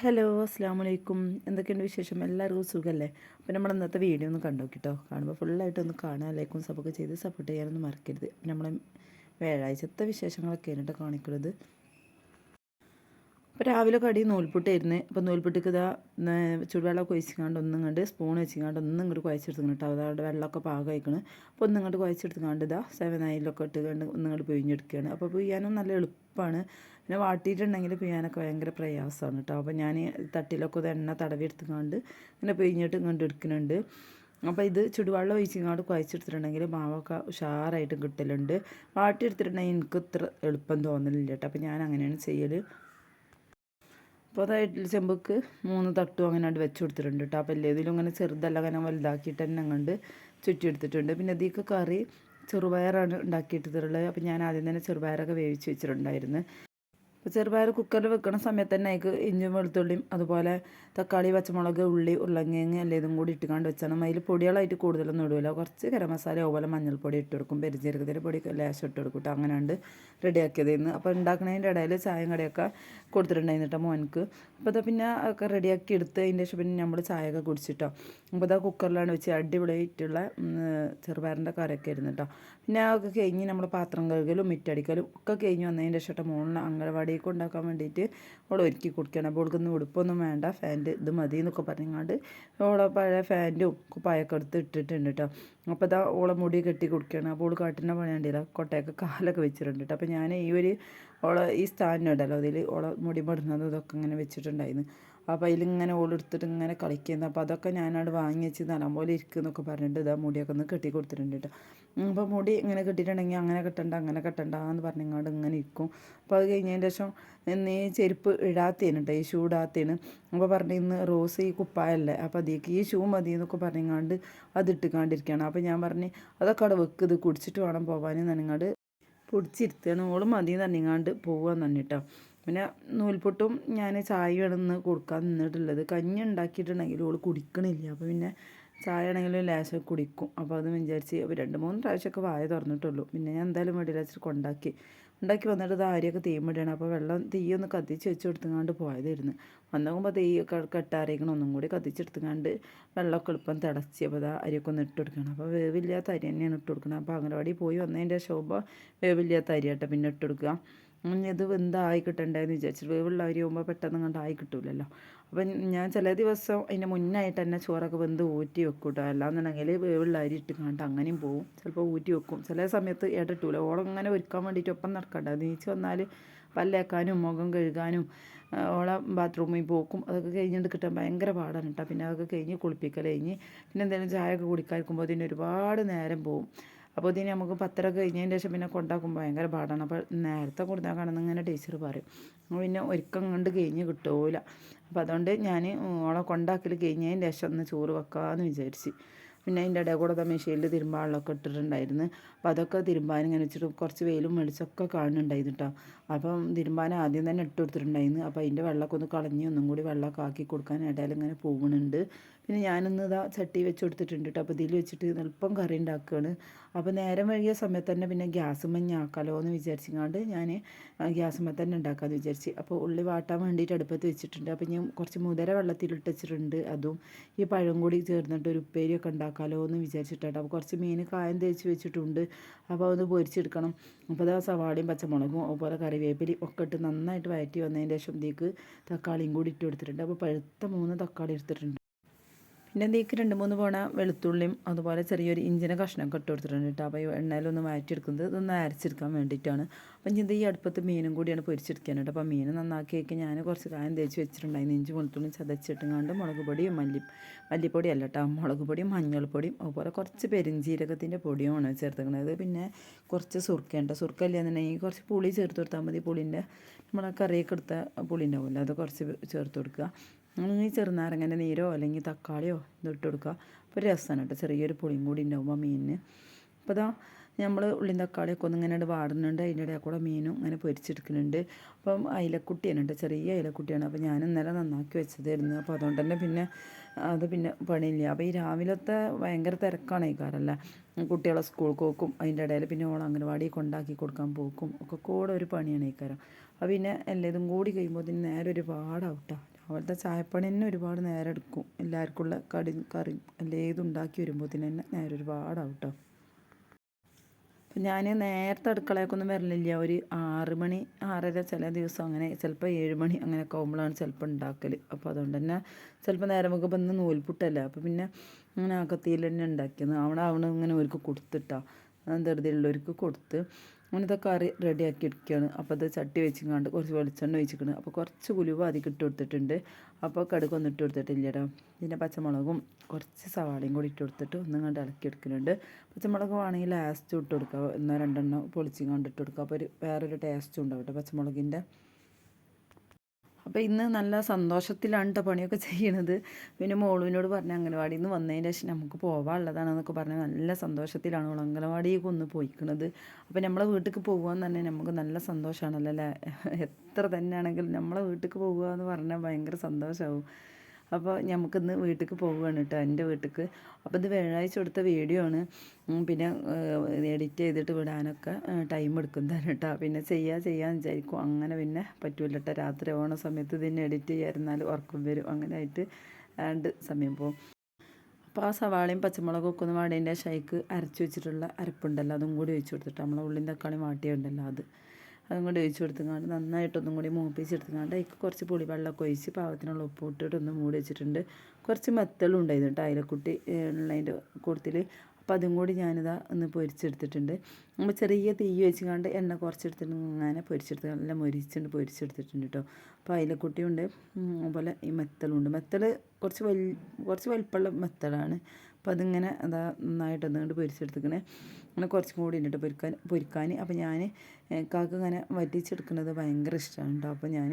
Hello അസ്സാം വലൈക്കും എന്തൊക്കെയുണ്ട് വിശേഷം? എല്ലാവർക്കും സുഖമല്ലേ അപ്പോൾ നമ്മൾ ഇന്നത്തെ വീഡിയോ ഒന്ന് കണ്ടു കേട്ടോ കാണുമ്പോൾ ഫുള്ളായിട്ട് ഒന്ന് കാണാൻ ലൈക്കും സപ്പോർട്ട് ചെയ്ത് സപ്പോർട്ട് ചെയ്യാനൊന്നും മറക്കരുത്. നമ്മളെ വ്യാഴാഴ്ചത്തെ വിശേഷങ്ങളൊക്കെ ആയിട്ട് കാണിക്കുന്നത്. അപ്പോൾ രാവിലെ കടി നൂൽപുട്ടായിരുന്നു. അപ്പോൾ നൂൽപുട്ടിക്ക് ഇതാ ചുടുവെള്ളമൊക്കെ ഒഴിച്ചിങ്ങാണ്ട് ഒന്നും കണ്ട് സ്പൂൺ വെച്ചിങ്ങാണ്ട് ഒന്നും ഇങ്ങോട്ട് കുഴച്ചെടുത്തുക്കണം കേട്ടോ. അതവിടെ വെള്ളമൊക്കെ പാകമായിക്കണം. അപ്പോൾ ഒന്നും ഇങ്ങോട്ട് കുഴച്ചെടുത്തുകൊണ്ട് ഇതാ സെവൻ ആയിലൊക്കെ ഇട്ട് കണ്ട് ഒന്നും ഇങ്ങോട്ട് പിഴിഞ്ഞെടുക്കുകയാണ്. അപ്പോൾ പിഴിയാനും നല്ല എളുപ്പമാണ് പിന്നെ വാട്ടിയിട്ടുണ്ടെങ്കിൽ പിഴാനൊക്കെ ഭയങ്കര പ്രയാസമാണ് കേട്ടോ അപ്പോൾ ഞാൻ തട്ടിലൊക്കെ ഇത് എണ്ണ തടവി എടുത്തുകൊണ്ട് ഇങ്ങനെ പിഴിഞ്ഞിട്ട് ഇങ്ങോട്ട് എടുക്കുന്നുണ്ട്. അപ്പോൾ ഇത് ചുടുവെള്ളം ഒഴിച്ചിങ്ങോട്ട് കുഴച്ചെടുത്തിട്ടുണ്ടെങ്കിൽ മാവൊക്കെ ഉഷാറായിട്ട് കിട്ടലുണ്ട്. വാട്ടിയെടുത്തിട്ടുണ്ടെങ്കിൽ എനിക്ക് ഇത്ര എളുപ്പം തോന്നലില്ല കേട്ടോ അപ്പോൾ ഞാൻ അങ്ങനെയാണ് ചെയ്യൽ അപ്പോൾ അതായിട്ട് ചെമ്പക്ക് മൂന്ന് തട്ടും അങ്ങനെ അത് വെച്ച് കൊടുത്തിട്ടുണ്ട് കേട്ടോ അപ്പോൾ എല്ലാതിലും ഇങ്ങനെ ചെറുതല്ല അങ്ങനെ വലുതാക്കിയിട്ട് തന്നെ അങ്ങോട്ട് ചുറ്റിയെടുത്തിട്ടുണ്ട്. പിന്നെ ഇതിക്ക് കറി ചെറുപയറാണ് ഉണ്ടാക്കിയിട്ടുള്ളത്. അപ്പോൾ ഞാൻ ആദ്യം തന്നെ ചെറുപയറൊക്കെ വേവിച്ച് വെച്ചിട്ടുണ്ടായിരുന്നു. അപ്പോൾ ചെറുപയർ കുക്കറിൽ വെക്കുന്ന സമയത്ത് തന്നെ അതിക്ക് ഇഞ്ചും വെളുത്തുള്ളിയും അതുപോലെ തക്കാളി പച്ചമുളക് ഉള്ളി ഉള്ളങ്ങേങ്ങ എല്ലാം കൂടി ഇട്ടുകൊണ്ട് വെച്ചാണ്. അതിൽ പൊടികളായിട്ട് കൂടുതലൊന്നും ഇടില്ല കുറച്ച് ഗരം മസാല അതുപോലെ മഞ്ഞൾപ്പൊടി ഇട്ട് കൊടുക്കും. പെരിജീരകത്തിന്റെ പൊടി ലേശം ഇട്ട് കൊടുക്കും കേട്ടോ അങ്ങനെ ഉണ്ട് റെഡിയാക്കിയതിന്ന് അപ്പോൾ ഉണ്ടാക്കുന്നതിന്റെ ഇടയിൽ ചായയും കടയൊക്കെ കൊടുത്തിട്ടുണ്ടായിരുന്നു മോനക്ക് അപ്പോൾ അതാ പിന്നെ ഒക്കെ റെഡിയാക്കി എടുത്ത് അതിന്റെ ശേഷം പിന്നെ നമ്മൾ ചായയൊക്കെ കുടിച്ചിട്ടോ അപ്പോൾ അതാ കുക്കറിലാണ് വെച്ച് അടിപൊളിയായിട്ടുള്ള ചെറുപയറിന്റെ കറിയൊക്കെ ആയിരുന്നു കേട്ടോ പിന്നെ അതൊക്കെ കഴിഞ്ഞ് നമ്മൾ പാത്രം കഴുകലും മിറ്റടിക്കലും ഒക്കെ കഴിഞ്ഞ് വന്നതിന്റെ ശേഷം മോളിൽ അംഗനവാടിയൊക്കെ ഉണ്ടാക്കാൻ വേണ്ടിയിട്ട് അവൾ ഒരുക്കി കൊടുക്കണം. അപ്പോൾ അവൾക്കൊന്നും ഉടുപ്പൊന്നും വേണ്ട ഫാന്റ് ഇത് മതി എന്നൊക്കെ പറഞ്ഞാണ്ട് ഓളെ പഴയ ഫാന്റും കുപ്പായൊക്കെ എടുത്ത് ഇട്ടിട്ടുണ്ട് കേട്ടോ അപ്പോൾ ഇതാ ഓളെ മുടി കെട്ടി കൊടുക്കുകയാണ് അപ്പോൾ ഓൾ കാട്ടിന്റെ പണി കൊട്ടയൊക്കെ കാലൊക്കെ വെച്ചിട്ടുണ്ട് കേട്ടോ അപ്പോൾ ഞാൻ ഈ ഒരു ഓളെ ഈ സ്ഥാനുണ്ടല്ലോ അതിൽ ഓളെ മുടി പെടുന്നത് ഇതൊക്കെ ഇങ്ങനെ വെച്ചിട്ടുണ്ടായിരുന്നു. അപ്പോൾ അതിലിങ്ങനെ ഓളെടുത്തിട്ട് ഇങ്ങനെ കളിക്കുന്നത് അപ്പോൾ അതൊക്കെ ഞാനവിടെ വാങ്ങി വെച്ച് നല്ലപോലെ ഇരിക്കുന്നൊക്കെ പറഞ്ഞിട്ട് ഇതാ മുടിയൊക്കെ ഒന്ന് കെട്ടി കൊടുത്തിട്ടുണ്ട് കേട്ടോ. അപ്പോൾ മുടി ഇങ്ങനെ കെട്ടിയിട്ടുണ്ടെങ്കിൽ അങ്ങനെ കെട്ടണ്ട അങ്ങനെ കെട്ടണ്ട എന്ന് പറഞ്ഞങ്ങാണ്ട് ഇങ്ങനെ ഇരിക്കും. അപ്പോൾ അത് കഴിഞ്ഞതിന് ശേഷം നീ ചെരുപ്പ് ഇടാത്തേന് കേട്ടോ ഈ ഷൂ ഇടാത്തേന്. അപ്പോൾ പറഞ്ഞു ഇന്ന് റോസ് ഈ കുപ്പായല്ലേ അപ്പോൾ അതിലേക്ക് ഈ ഷൂ മതി എന്നൊക്കെ പറഞ്ഞിങ്ങാണ്ട് അത് ഇട്ടുകാണ്ടിരിക്കുകയാണ് അപ്പോൾ ഞാൻ പറഞ്ഞ് അതൊക്കെ അവിടെ വെക്ക് ഇത് കുടിച്ചിട്ട് വേണം പോകാൻ നനങ്ങാണ്ട് പൊടിച്ചിരുത്തുകയാണ് ഓൾ മതി തന്നിങ്ങാണ്ട് പോവാന്ന് തന്നിട്ടോ പിന്നെ നൂൽപൊട്ടും ഞാൻ ചായയാണ് ഇന്ന് കൊടുക്കാൻ നിന്നിട്ടുള്ളത്. കഞ്ഞി ഉണ്ടാക്കിയിട്ടുണ്ടെങ്കിൽ ഓൾ കുടിക്കണില്ല. അപ്പോൾ പിന്നെ ചായ ആണെങ്കിലും ലേശം കുടിക്കും. അപ്പോൾ അത് വിചാരിച്ച് രണ്ട് മൂന്ന് പ്രാവശ്യമൊക്കെ വായ തുറന്നിട്ടുള്ളൂ. പിന്നെ ഞാൻ എന്തായാലും വേണ്ടിയില്ല വെച്ചിട്ട് കൊണ്ടാക്കി. ഉണ്ടാക്കി വന്നിട്ട് ഇത് ആരെയൊക്കെ മടിയാണ്. അപ്പോൾ വെള്ളം തീയൊന്ന് കത്തിച്ച് വെച്ച് കൊടുത്തുകൊണ്ട് പോയതായിരുന്നു. വന്നോക്കുമ്പോൾ തീ കെട്ടാറിയിക്കണം ഒന്നും കൂടി കത്തിച്ചെടുത്തുങ്ങാണ്ട് വെള്ളമൊക്കെ എളുപ്പം തിളച്ച് അപ്പോൾ അത് അരിയൊക്കെ ഒന്ന് ഇട്ട് കൊടുക്കണം. അപ്പോൾ വേവില്ലാത്ത അരി തന്നെയാണ് ഇട്ട് കൊടുക്കണം അപ്പോൾ അംഗനവാടി പോയി വന്നതിന്റെ ശോഭ വേവില്ലാത്ത അരിയാട്ടെ പിന്നെ ഇട്ട് കൊടുക്കുക. ഇത് വെന്തായി കിട്ടണ്ടേന്ന് വിചാരിച്ചിട്ട് വേവുള്ള അരി ആകുമ്പോൾ പെട്ടെന്ന് കണ്ട് ആയി കിട്ടൂലല്ലോ. അപ്പം ഞാൻ ചില ദിവസം അതിന്റെ മുന്നായിട്ട് തന്നെ ചോറൊക്കെ വെന്ത് ഊറ്റി വെക്കും കേട്ടോ അല്ലാന്നുണ്ടെങ്കിൽ വേവുള്ള അരി ഇട്ട് കണ്ട് അങ്ങനെയും പോവും. ചിലപ്പോൾ ഊറ്റി വെക്കും. ചില സമയത്ത് ഇടട്ടൂല ഓളം ഇങ്ങനെ ഒരുക്കാൻ വേണ്ടിയിട്ട് ഒപ്പം നടക്കണ്ട. നീച്ച് വന്നാൽ പല്ലേക്കാനും മുഖം കഴുകാനും ഓളെ ബാത്റൂമിൽ പോക്കും അതൊക്കെ കഴിഞ്ഞിട്ട് കിട്ടാൻ ഭയങ്കര പാടാണ് കേട്ടോ പിന്നെ അതൊക്കെ കഴിഞ്ഞ് കുളിപ്പിക്കൽ കഴിഞ്ഞ് പിന്നെ എന്തെങ്കിലും ചായ ഒക്കെ കുടിക്കാതിരിക്കുമ്പോൾ അതിന് ഒരുപാട് നേരം പോവും. അപ്പോൾ ഇതിന് നമുക്ക് പത്തര കഴിഞ്ഞതിന് ശേഷം പിന്നെ കൊണ്ടാക്കുമ്പോൾ ഭയങ്കര പാടാണ്. അപ്പോൾ നേരത്തെ കൊടുത്താൽ ഇങ്ങനെ ടീച്ചർ പറയും. പിന്നെ ഒരുക്കം കണ്ട് കഴിഞ്ഞ് കിട്ടൂല. അപ്പോൾ അതുകൊണ്ട് ഞാൻ ഓളെ കൊണ്ടാക്കൽ കഴിഞ്ഞതിന് ശേഷം ഒന്ന് ചോറ് വെക്കാമെന്ന് വിചാരിച്ച്. പിന്നെ അതിന്റെ ഇടയിൽ കൂടെ മെഷീനിൽ തിരുമ്പാളൊക്കെ ഇട്ടിട്ടുണ്ടായിരുന്നു. അപ്പോൾ അതൊക്കെ തിരുമ്പാൻ ഇങ്ങനെ വെച്ചിട്ട് കുറച്ച് വെയിലും വെളിച്ചമൊക്കെ കാണുന്നുണ്ടായിരുന്നു കേട്ടോ. അപ്പം തിരുമ്പാൻ ആദ്യം തന്നെ ഇട്ട് കൊടുത്തിട്ടുണ്ടായിരുന്നു. അപ്പോൾ അതിന്റെ വെള്ളമൊക്കെ ഒന്ന് കളഞ്ഞ് ഒന്നും കൂടി വെള്ളമൊക്കെ ആക്കി കൊടുക്കാൻ ഇടയിൽ ഇങ്ങനെ പോകുന്നുണ്ട് പിന്നെ ഞാനൊന്ന് ഇതാ ചട്ടി വെച്ച് കൊടുത്തിട്ടുണ്ട് കേട്ടോ അപ്പോൾ ഇതിൽ വെച്ചിട്ട് എളുപ്പം കറി ഉണ്ടാക്കുകയാണ് അപ്പോൾ നേരം വൈകിയ സമയത്ത് തന്നെ പിന്നെ ഗ്യാസ് മഞ്ഞാക്കാലോ എന്ന് വിചാരിച്ചിങ്ങാണ്ട് ഞാൻ ഗ്യാസുമ്മ തന്നെ ഉണ്ടാക്കാമെന്ന് വിചാരിച്ച്. അപ്പോൾ ഉള്ളി വാട്ടാൻ വേണ്ടിയിട്ട് അടുപ്പത്ത് വെച്ചിട്ടുണ്ട്. അപ്പോൾ ഞാൻ കുറച്ച് മുതര വെള്ളത്തിലിട്ട് വെച്ചിട്ടുണ്ട് അതും. ഈ പഴം കൂടി ചേർന്നിട്ട് ഒരു ഉപ്പേരിയൊക്കെ ഉണ്ടാക്കാമല്ലോ എന്ന് വിചാരിച്ചിട്ടാണ് അപ്പോൾ കുറച്ച് മീൻ കായം തേച്ച് വെച്ചിട്ടുണ്ട്. അപ്പോൾ ഒന്ന് പൊരിച്ചെടുക്കണം. അപ്പോൾ അത് സവാളയും പച്ചമുളകും അതുപോലെ കറിവേപ്പിലയും ഒക്കെ ഇട്ട് നന്നായിട്ട് വയറ്റി വന്നതിന്റെ ശേഷം തക്കാളിയും കൂടി ഇട്ട് കൊടുത്തിട്ടുണ്ട്. അപ്പോൾ പഴുത്ത മൂന്ന് തക്കാളി എടുത്തിട്ടുണ്ട്. പിന്നെ എന്തെങ്കിലും രണ്ട് മൂന്ന് പോണ വെളുത്തുള്ളിയും അതുപോലെ ചെറിയൊരു ഇഞ്ചിനെ കഷ്ണം ഇട്ട് കൊടുത്തിട്ടുണ്ട് കേട്ടോ. അപ്പോൾ എണ്ണയിലൊന്ന് മാറ്റിയെടുക്കുന്നത് ഇതൊന്ന് അരച്ചെടുക്കാൻ വേണ്ടിയിട്ടാണ്. അപ്പം ഇത് ഈ അടുപ്പത്ത് മീനും കൂടിയാണ് പൊരിച്ചെടുക്കാൻ കേട്ടോ അപ്പോൾ മീൻ നന്നാക്കിയൊക്കെ ഞാൻ കുറച്ച് കായം തേച്ച് വെച്ചിട്ടുണ്ടായിരുന്നു. ഇഞ്ചി വെളുത്തുള്ളി ചതച്ചിട്ടുങ്ങാണ്ട് മുളക് പൊടിയും മല്ലി മല്ലിപ്പൊടി അല്ല കേട്ടോ. മുളക് പൊടിയും മഞ്ഞൾപ്പൊടിയും അതുപോലെ കുറച്ച് പെരിഞ്ചീരകത്തിന്റെ പൊടിയുമാണ് ചേർത്തിരിക്കുന്നത്. പിന്നെ കുറച്ച് സുർക്കേണ്ട സുർക്ക ഇല്ലാന്നുണ്ടെങ്കിൽ കുറച്ച് പുളി ചേർത്ത് കൊടുത്താൽ മതി. പുളിന്റെ നമ്മളെ കറിയൊക്കെ എടുത്ത പുളി പോലെ അത് കുറച്ച് ചേർത്ത് കൊടുക്കുക. ഈ ചെറുനാരങ്ങന്റെ നീരോ അല്ലെങ്കിൽ തക്കാളിയോ ഇതിട്ട് കൊടുക്കുക. അപ്പോൾ രസമാണ് കേട്ടോ. ചെറിയൊരു പുളിയും കൂടി ഉണ്ടാകുമ്പോൾ മീനിന്. അപ്പോൾ അതാ നമ്മൾ ഉള്ളിയും തക്കാളിയൊക്കെ ഒന്ന് ഇങ്ങനെ വാടുന്നുണ്ട്. അതിന്റെ ഇടയിൽ കൂടെ മീനും ഇങ്ങനെ പൊരിച്ചെടുക്കുന്നുണ്ട്. അപ്പം അയിലക്കുട്ടിയാണ് കേട്ടോ. ചെറിയ അയിലക്കുട്ടിയാണ്. അപ്പോൾ ഞാൻ ഇന്നലെ നന്നാക്കി വെച്ചതായിരുന്നു. അപ്പോൾ അതുകൊണ്ട് തന്നെ പിന്നെ അത് പിന്നെ പണിയില്ല. അപ്പോൾ ഈ രാവിലത്തെ ഭയങ്കര തിരക്കാണ് ഈ കാരല്ല കുട്ടികളെ സ്കൂൾ പോക്കും അതിന്റെ ഇടയിൽ പിന്നെ ഓൾ അംഗനവാടി കൊണ്ടാക്കി കൊടുക്കാൻ പോക്കും. ഒക്കെ കൂടെ ഒരു പണിയാണ് ഈ കാരം അപ്പോൾ പിന്നെ എല്ലാതും കൂടി കഴിയുമ്പോൾ നേരെ ഒരു പാടാവും കേട്ടോ. അവിടുത്തെ ചായപ്പണി തന്നെ ഒരുപാട് നേരം എടുക്കും. എല്ലാവർക്കുള്ള കടി കറി അല്ലേ ഉണ്ടാക്കി വരുമ്പോൾ തന്നെ നേരം ഒരുപാടാവും കേട്ടോ അപ്പം ഞാൻ നേരത്തെ അടുക്കളയൊക്കൊന്നും വരലില്ല. ഒരു ആറ് മണി ആറര ചില ദിവസം അങ്ങനെ ചിലപ്പോൾ ഏഴ് മണി അങ്ങനെയൊക്കെ ആകുമ്പോഴാണ് ചിലപ്പോൾ ഉണ്ടാക്കൽ അപ്പോൾ അതുകൊണ്ട് തന്നെ ചിലപ്പോൾ നേരം വെക്കുമ്പോൾ ഇന്ന് നൂൽപുട്ടല്ല? അപ്പോൾ പിന്നെ അങ്ങനെ അകത്തിയിൽ തന്നെ ഉണ്ടാക്കിയത്. അവിടെ അവിടെ ഇങ്ങനെ ഒരുക്ക് കൊടുത്തിട്ടാ. ധൃതിയുള്ളവർക്ക് കൊടുത്ത് അങ്ങനത്തെ കറി റെഡിയാക്കി എടുക്കുകയാണ്. അപ്പോൾ അത് ചട്ടി വെച്ചിങ്ങാണ്ട് കുറച്ച് വെളിച്ചെണ്ണ ഒഴിച്ചിക്കണം അപ്പോൾ കുറച്ച് ഉലുവ അധികം ഇട്ട് കൊടുത്തിട്ടുണ്ട്. അപ്പോൾ കടുക് ഒന്നും ഇട്ട് കൊടുത്തിട്ടില്ല പിന്നെ പച്ചമുളകും കുറച്ച് സവാളയും കൂടി ഇട്ട് കൊടുത്തിട്ട് ഒന്നും കണ്ട് ഇളക്കി എടുക്കുന്നുണ്ട് പച്ചമുളക് വേണമെങ്കിൽ ലാസ്റ്റ് ഇട്ട് കൊടുക്കുക എന്നാൽ രണ്ടെണ്ണം പൊളിച്ചിങ്ങാണ്ട് ഇട്ട് കൊടുക്കുക അപ്പോൾ ഒരു വേറൊരു ടേസ്റ്റും ഉണ്ടാവും കേട്ടോ പച്ചമുളകിന്റെ. അപ്പോൾ ഇന്ന് നല്ല സന്തോഷത്തിലാണ് കേട്ടോ പണിയൊക്കെ ചെയ്യണത്. പിന്നെ മോളുവിനോട് പറഞ്ഞ അംഗനവാടിയിൽ നിന്ന് വന്നതിന് ശേഷം നമുക്ക് പോവാനുള്ളതാണെന്നൊക്കെ പറഞ്ഞ് നല്ല സന്തോഷത്തിലാണ് അവൾ അംഗനവാടിയൊക്കെ ഒന്ന് പോയിക്കണത്. അപ്പോൾ നമ്മളെ വീട്ടിലേക്ക് പോകുക തന്നെ നമുക്ക് നല്ല സന്തോഷമാണല്ലോ അല്ലേ? എത്ര തന്നെയാണെങ്കിലും നമ്മളെ വീട്ടിലേക്ക് പോകുക എന്ന് പറഞ്ഞാൽ ഭയങ്കര സന്തോഷമാവും അപ്പോൾ നമുക്കിന്ന് വീട്ടിലേക്ക് പോവുകയാണ് കേട്ടോ എന്റെ വീട്ടിലേക്ക് അപ്പോൾ ഇത് വ്യാഴാഴ്ച കൊടുത്ത വീഡിയോ ആണ്. പിന്നെ എഡിറ്റ് ചെയ്തിട്ട് വിടാനൊക്കെ ടൈം എടുക്കുന്നതാണ് കേട്ടോ പിന്നെ ചെയ്യാ ചെയ്യാന്ന് വിചാരിക്കും. അങ്ങനെ പിന്നെ പറ്റൂല കേട്ടോ രാത്രി ഓണ സമയത്ത് ഇതിനെ എഡിറ്റ് ചെയ്യാതിരുന്നാൽ ഉറക്കം വരും. അങ്ങനെ ആയിട്ട് രണ്ട് സമയം പോകും അപ്പോൾ ആ സവാളയും പച്ചമുളകും ഒക്കെ ഒന്ന് വാടേന്റെ ഷൈക്ക് അരച്ച് വെച്ചിട്ടുള്ള അരപ്പുണ്ടല്ലോ അതും കൂടി ഒഴിച്ച് കൊടുത്തിട്ട് നമ്മളെ ഉള്ളിന്റെ തക്കാളി വാട്ടിയുണ്ടല്ലോ അത്. അതും കൂടി ഒഴിച്ച് കൊടുത്തുകൊണ്ട് നന്നായിട്ടൊന്നും കൂടി മൂപ്പിച്ചെടുത്തുകൊണ്ട് അതിക്ക് കുറച്ച് പുളിവെള്ളമൊക്കെ ഒഴിച്ച് പാവത്തിനുള്ള ഉപ്പ് ഇട്ടിട്ട് ഒന്ന് മൂടി വെച്ചിട്ടുണ്ട്. കുറച്ച് മെത്തലും ഉണ്ടായിരുന്നു കേട്ടോ ഉള്ള ഉള്ളതിന്റെ കൂട്ടത്തിൽ. അപ്പോൾ അതും കൂടി ഞാനിതാ ഒന്ന് പൊരിച്ചെടുത്തിട്ടുണ്ട്. നമ്മൾ ചെറിയ തീ വെച്ചുകൊണ്ട് എണ്ണ കുറച്ചെടുത്തിട്ട് അങ്ങനെ പൊരിച്ചെടുത്ത് നല്ല മൊരിച്ചുണ്ട് പൊരിച്ചെടുത്തിട്ടുണ്ട് കേട്ടോ. അപ്പോൾ അയിലക്കുട്ടിയുണ്ട്. അതുപോലെ ഈ മെത്തലുണ്ട് മെത്തൽ കുറച്ച് വലിയ കുറച്ച് വലിപ്പമുള്ള മെത്തലാണ് അപ്പോൾ അതിങ്ങനെ അതാ നന്നായിട്ട് അതുകൊണ്ട് പൊരിച്ചെടുത്തിക്കണേ. അങ്ങനെ കുറച്ചും കൂടി ഇട്ടിട്ട് പൊരിക്കാൻ പൊരിക്കാൻ. അപ്പോൾ ഞാൻ കാക്ക് ഇങ്ങനെ വറ്റിച്ചെടുക്കുന്നത് ഭയങ്കര ഇഷ്ടമാണ് കേട്ടോ അപ്പോൾ ഞാൻ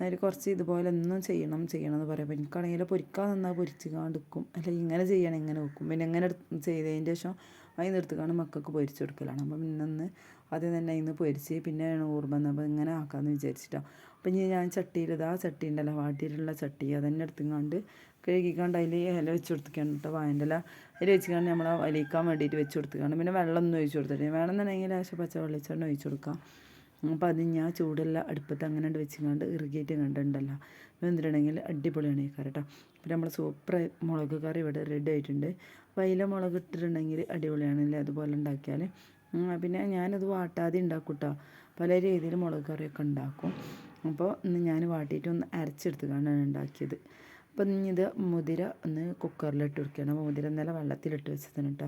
അതിൽ കുറച്ച് ഇതുപോലെ ഒന്നും ചെയ്യണം ചെയ്യണം എന്ന് പറയുമ്പോൾ എനിക്കാണെങ്കിൽ പൊരിക്കാൻ നന്നാ പൊരിച്ച് നിൽക്കും അല്ലെങ്കിൽ ഇങ്ങനെ ചെയ്യണം ഇങ്ങനെ വെക്കും. പിന്നെ ഇങ്ങനെ ചെയ്തതിന്റെ ശേഷം അതിന് നിർത്തിക്കാണ് മക്കൾക്ക് പൊരിച്ചു കൊടുക്കലാണ് അപ്പം ഇന്നൊന്ന് ആദ്യം തന്നെ ഇന്ന് പൊരിച്ച് പിന്നെ ഓർമ്മ അപ്പോൾ ഇങ്ങനെ ആക്കാമെന്ന് വിചാരിച്ചിട്ടാണ് അപ്പം ഇനി ഞാൻ ചട്ടിയിൽ ഇതാ ചട്ടി ഉണ്ടല്ലോ വാട്ടിയിട്ടുള്ള ചട്ടി അതന്നെ എടുത്തുകൊണ്ട് കഴുകിക്കാണ്ട് അതിൽ ഇല വെച്ച് കൊടുത്തിക്കാണ് കേട്ടോ വായന്റെ ഇല. അതിൽ വെച്ചിക്കാണ്ട് നമ്മൾ വലിക്കാൻ വേണ്ടിയിട്ട് വെച്ച് കൊടുത്തിക്കാണ്ട് പിന്നെ വെള്ളം ഒന്നും ഒഴിച്ച് കൊടുത്തിട്ട് വേണമെന്നുണ്ടെങ്കിൽ ആവശ്യം പച്ച വെള്ളിച്ചെണ്ണ ഒഴിച്ച് കൊടുക്കാം. അപ്പോൾ അത് ഞാൻ ചൂടുള്ള അടുപ്പത്ത് അങ്ങനെ വെച്ചിങ്ങാണ്ട് ഇറുകിയിട്ട് കണ്ടുണ്ടല്ലോ വെന്തിട്ടുണ്ടെങ്കിൽ അടിപൊളിയാണ് ഈ കറി കേട്ടോ. പിന്നെ നമ്മൾ സൂപ്പർ മുളക് കറി ഇവിടെ റെഡി ആയിട്ടുണ്ട്. വൈല മുളക് ഇട്ടിട്ടുണ്ടെങ്കിൽ അടിപൊളിയാണ് അല്ലേ അതുപോലെ ഉണ്ടാക്കിയാൽ പിന്നെ ഞാനത് വാട്ടാതെ ഉണ്ടാക്കും കേട്ടോ. പല രീതിയിൽ മുളക് കറിയൊക്കെ ഉണ്ടാക്കും. അപ്പോൾ ഇന്ന് ഞാൻ വാട്ടിയിട്ട് ഒന്ന് അരച്ചെടുത്തുകൊണ്ടാണ് ഉണ്ടാക്കിയത്. അപ്പം ഇത് മുതിര ഒന്ന് കുക്കറിലിട്ട് വെക്കുകയാണ് മുതിര ഇന്നലെ വെള്ളത്തിലിട്ട് വെച്ചതാണ് കേട്ടോ.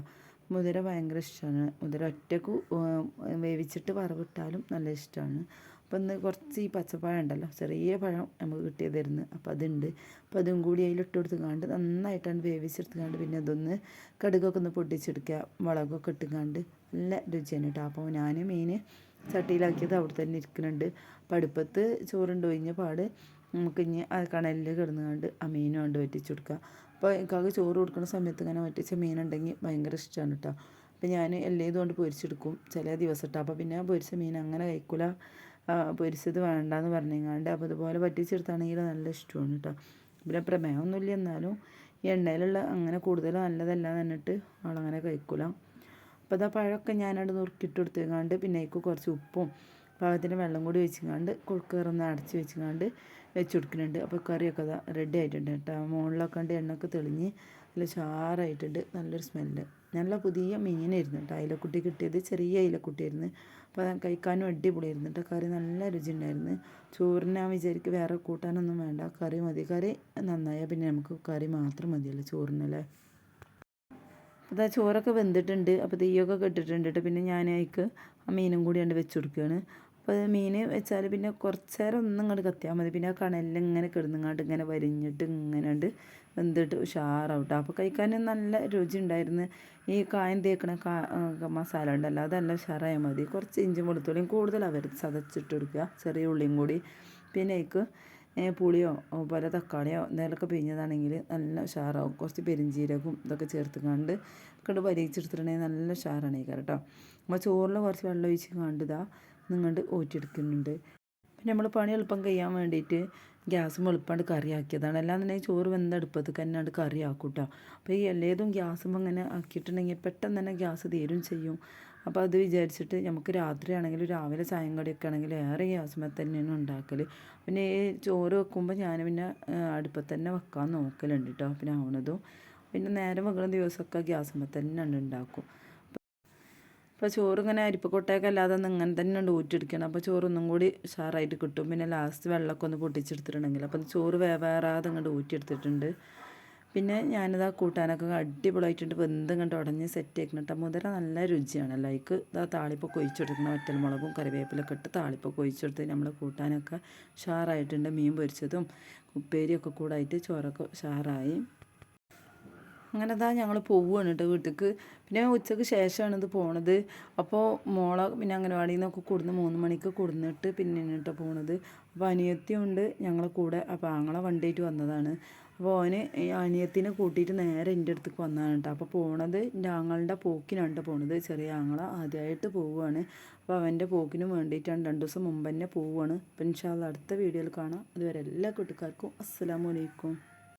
മുതിര ഭയങ്കര ഇഷ്ടമാണ്. മുതിര ഒറ്റയ്ക്ക് വേവിച്ചിട്ട് വറവിട്ടാലും നല്ല ഇഷ്ടമാണ്. അപ്പം ഇന്ന് കുറച്ച് ഈ പച്ചപ്പഴം ഉണ്ടല്ലോ ചെറിയ പഴം നമുക്ക് കിട്ടിയതായിരുന്നു. അപ്പോൾ അതുണ്ട്. അപ്പോൾ അതും കൂടി അതിലിട്ട് കൊടുത്തുകാണ്ട് നന്നായിട്ടാണ് വേവിച്ചെടുത്തുകാണ്ട് പിന്നെ അതൊന്ന് കടുകൊക്കെ ഒന്ന് പൊട്ടിച്ചെടുക്കുക. മുളകൊക്കെ ഇട്ടുകാണ്ട് നല്ല രുചിയാണ് കേട്ടോ. അപ്പോൾ ഞാൻ മീൻ ചട്ടിയിലാക്കിയത് അവിടെ തന്നെ ഇരിക്കുന്നുണ്ട്. അപ്പം അടുപ്പത്ത് ചോറുണ്ട് ഒഴിഞ്ഞ പാട് നമുക്ക് ഇനി ആ കണലിൽ കിടന്നുകൊണ്ട് ആ മീനും കൊണ്ട് വറ്റിച്ചു കൊടുക്കുക. അപ്പോൾ എനിക്കാകെ ചോറ് കൊടുക്കുന്ന സമയത്ത് ഇങ്ങനെ വറ്റിച്ച മീനുണ്ടെങ്കിൽ ഭയങ്കര ഇഷ്ടമാണ് കേട്ടോ. അപ്പോൾ ഞാൻ എല്ലാം കൊണ്ട് പൊരിച്ചെടുക്കും. ചില ദിവസം കേട്ടോ അപ്പോൾ പിന്നെ പൊരിച്ച മീൻ അങ്ങനെ കഴിക്കില്ല പൊരിച്ചത് വേണ്ടെന്ന് പറഞ്ഞങ്ങാണ്ട്. അപ്പോൾ ഇതുപോലെ വറ്റിച്ചെടുത്താണെങ്കിൽ നല്ല ഇഷ്ടമാണ് കേട്ടോ. പിന്നെ പ്രമേഹമൊന്നുമില്ല എന്നാലും എണ്ണയിലുള്ള അങ്ങനെ കൂടുതൽ നല്ലതല്ല എന്നിട്ട് ആളങ്ങനെ കഴിക്കില്ല അപ്പോൾ അതാ പഴമൊക്കെ ഞാനവിടെ നുറുക്കിയിട്ട് കൊടുത്തേക്കാണ്ട് പിന്നെ അതിക്ക് കുറച്ച് ഉപ്പും പാകത്തിന് വെള്ളം കൂടി വെച്ചിങ്ങാണ്ട് കുക്കറൊന്ന് അടച്ച് വെച്ചിങ്ങാണ്ട് വെച്ച് കൊടുക്കുന്നുണ്ട് അപ്പോൾ കറിയൊക്കെ റെഡി ആയിട്ടുണ്ട് കേട്ടോ. മുകളിലൊക്കെ കണ്ട് എണ്ണയൊക്കെ തെളിഞ്ഞ് നല്ല ഷാറായിട്ടുണ്ട് നല്ലൊരു സ്മെല്ല് നല്ല പുതിയ മീനായിരുന്നു കേട്ടോ. അയിലക്കുട്ടി കിട്ടിയത്. ചെറിയ അയിലക്കുട്ടിയായിരുന്നു. അപ്പോൾ കഴിക്കാനും അടിപൊളിയായിരുന്നു കേട്ടോ. കറി നല്ല രുചി ഉണ്ടായിരുന്നു ചോറിന് വിചാരിക്കും വേറെ കൂട്ടാനൊന്നും വേണ്ട. കറി മതി. കറി നന്നായാൽ പിന്നെ നമുക്ക് കറി മാത്രം മതിയല്ലോ ചോറിനല്ലേ? അതാ ചോറൊക്കെ വെന്തിട്ടുണ്ട്. അപ്പോൾ തീയൊക്കെ കെട്ടിട്ടുണ്ട് കേട്ടോ പിന്നെ ഞാൻ അതിക്ക് ആ മീനും കൂടി കണ്ട് വെച്ച് കൊടുക്കുകയാണ് അപ്പോൾ മീൻ വെച്ചാൽ പിന്നെ കുറച്ച് നേരം ഒന്നും ഇങ്ങോട്ട് കത്തിയാൽ മതി. പിന്നെ ആ കണലിൽ ഇങ്ങനെ കിടന്നിങ്ങാണ്ട് ഇങ്ങനെ വരിഞ്ഞിട്ട് ഇങ്ങനെ ഉണ്ട് വെന്തിട്ട് ഉഷാറാവട്ടെ. അപ്പോൾ കഴിക്കാൻ നല്ല രുചി ഉണ്ടായിരുന്നു. ഈ കായം തേക്കണ കാ മസാല ഉണ്ടല്ലോ അതല്ല ഉഷാറായാൽ മതി. കുറച്ച് ഇഞ്ചും വെളുത്തുള്ളിയും കൂടുതൽ അവർ ചതച്ചിട്ട് കൊടുക്കുക. ചെറിയ ഉള്ളിയും കൂടി. പിന്നെ അതിക്ക് പുളിയോ പല തക്കാളിയോ എന്തെങ്കിലുമൊക്കെ പിഴിഞ്ഞതാണെങ്കിൽ നല്ല ഉഷാറാവും. കുറച്ച് പെരിഞ്ചീരകവും ഇതൊക്കെ ചേർത്ത് കണ്ട് കണ്ട് പരീക്ഷിച്ചെടുത്തിട്ടുണ്ടെങ്കിൽ നല്ല ഉഷാറാണ് ഈ കേട്ടോ അപ്പോൾ ചോറിൽ കുറച്ച് വെള്ളം ഒഴിച്ച് കണ്ടിതാ നിങ്ങണ്ട് ഊറ്റിയെടുക്കുന്നുണ്ട്. പിന്നെ നമ്മൾ പണി എളുപ്പം കഴിയാൻ വേണ്ടിയിട്ട് ഗ്യാസും എളുപ്പമായിട്ട് കറിയാക്കിയതാണ്. അല്ലാന്നുണ്ടെങ്കിൽ ചോറ് വെന്ത അടുപ്പത്ത് തന്നെ കറി കറിയാക്കും കേട്ടോ അപ്പോൾ ഈ എല്ലാതും ഗ്യാസും അങ്ങനെ ആക്കിയിട്ടുണ്ടെങ്കിൽ പെട്ടെന്ന് തന്നെ ഗ്യാസ് തീരും ചെയ്യും. അപ്പോൾ അത് വിചാരിച്ചിട്ട് നമുക്ക് രാത്രിയാണെങ്കിലും രാവിലെ ചായം കടിയൊക്കെ ആണെങ്കിൽ ഏറെ ഗ്യാസ്മേ തന്നെയാണ് ഉണ്ടാക്കൽ പിന്നെ ഈ ചോറ് വെക്കുമ്പോൾ ഞാൻ പിന്നെ അടുപ്പത്ത് തന്നെ വെക്കാൻ നോക്കലുണ്ട് കേട്ടോ പിന്നെ ആവണതും. പിന്നെ നേരം വെക്കുന്ന ദിവസമൊക്കെ ഗ്യാസ്മേ തന്നെ ഉണ്ട് ഉണ്ടാക്കും. അപ്പോൾ ചോറ് ഇങ്ങനെ അരിപ്പക്കൊട്ടയൊക്കെ അല്ലാതെ ഇങ്ങനെ തന്നെ ഉണ്ട് ഊറ്റിയെടുക്കണം അപ്പോൾ ചോറ് ഒന്നും കൂടി ഉഷാറായിട്ട് കിട്ടും. പിന്നെ ലാസ്റ്റ് വെള്ളമൊക്കെ ഒന്ന് പൊട്ടിച്ചെടുത്തിട്ടുണ്ടെങ്കിൽ. അപ്പോൾ ചോറ് വേവേറാതെ ഇങ്ങോട്ട് ഊറ്റിയെടുത്തിട്ടുണ്ട്. പിന്നെ ഞാനിതാ കൂട്ടാനൊക്കെ അടിപൊളിയായിട്ടുണ്ട്. വെന്തും കണ്ട് ഉടഞ്ഞ് സെറ്റ് ആക്കണം മുതല നല്ല രുചിയാണ് ലൈക്ക് ഇതാ താളിപ്പൊക്കെ ഒഴിച്ചെടുക്കണം ഒറ്റൽമുളകും കറിവേപ്പിലൊക്കെ ഇട്ട് താളിപ്പൊക്കെ ഒഴിച്ചെടുത്ത് നമ്മൾ കൂട്ടാനൊക്കെ ഉഷാറായിട്ടുണ്ട്. മീൻ പൊരിച്ചതും ഉപ്പേരിയൊക്കെ കൂടായിട്ട് ചോറൊക്കെ ഉഷാറായി. അങ്ങനെ ഇതാ ഞങ്ങൾ പോവുകയാണ് കേട്ടോ വീട്ടിലേക്ക് പിന്നെ ഉച്ചയ്ക്ക് ശേഷമാണ് ഇത് പോണത്. അപ്പോൾ മോളെ പിന്നെ അംഗനവാടിയിൽ നിന്നൊക്കെ കൊടുന്ന് മൂന്ന് മണിക്ക് കൊടുന്നിട്ട് പിന്നെ കേട്ടോ പോണത്. അപ്പോൾ അനിയത്തിയുണ്ട് ഞങ്ങളെ കൂടെ. അപ്പോൾ ആങ്ങളെ വണ്ടിയായിട്ട് വന്നതാണ്. അപ്പോൾ അവന് അനിയത്തിനെ കൂട്ടിയിട്ട് നേരെ എന്റെ അടുത്തേക്ക് വന്നതാണ് കേട്ടോ അപ്പോൾ പോണത് എന്റെ ആങ്ങളുടെ പോക്കിനാണ് പോണത്. ചെറിയ ആങ്ങള ആദ്യമായിട്ട് പോവുകയാണ് അപ്പോൾ അവന്റെ പോക്കിന് വേണ്ടിയിട്ടാണ് രണ്ട് ദിവസം മുമ്പ് തന്നെ പോവുകയാണ് അപ്പം ഇൻഷാല്ല അടുത്ത വീഡിയോയിൽ കാണാം. അതുവരെ എല്ലാ കൂട്ടുകാർക്കും അസ്സലാമലൈക്കും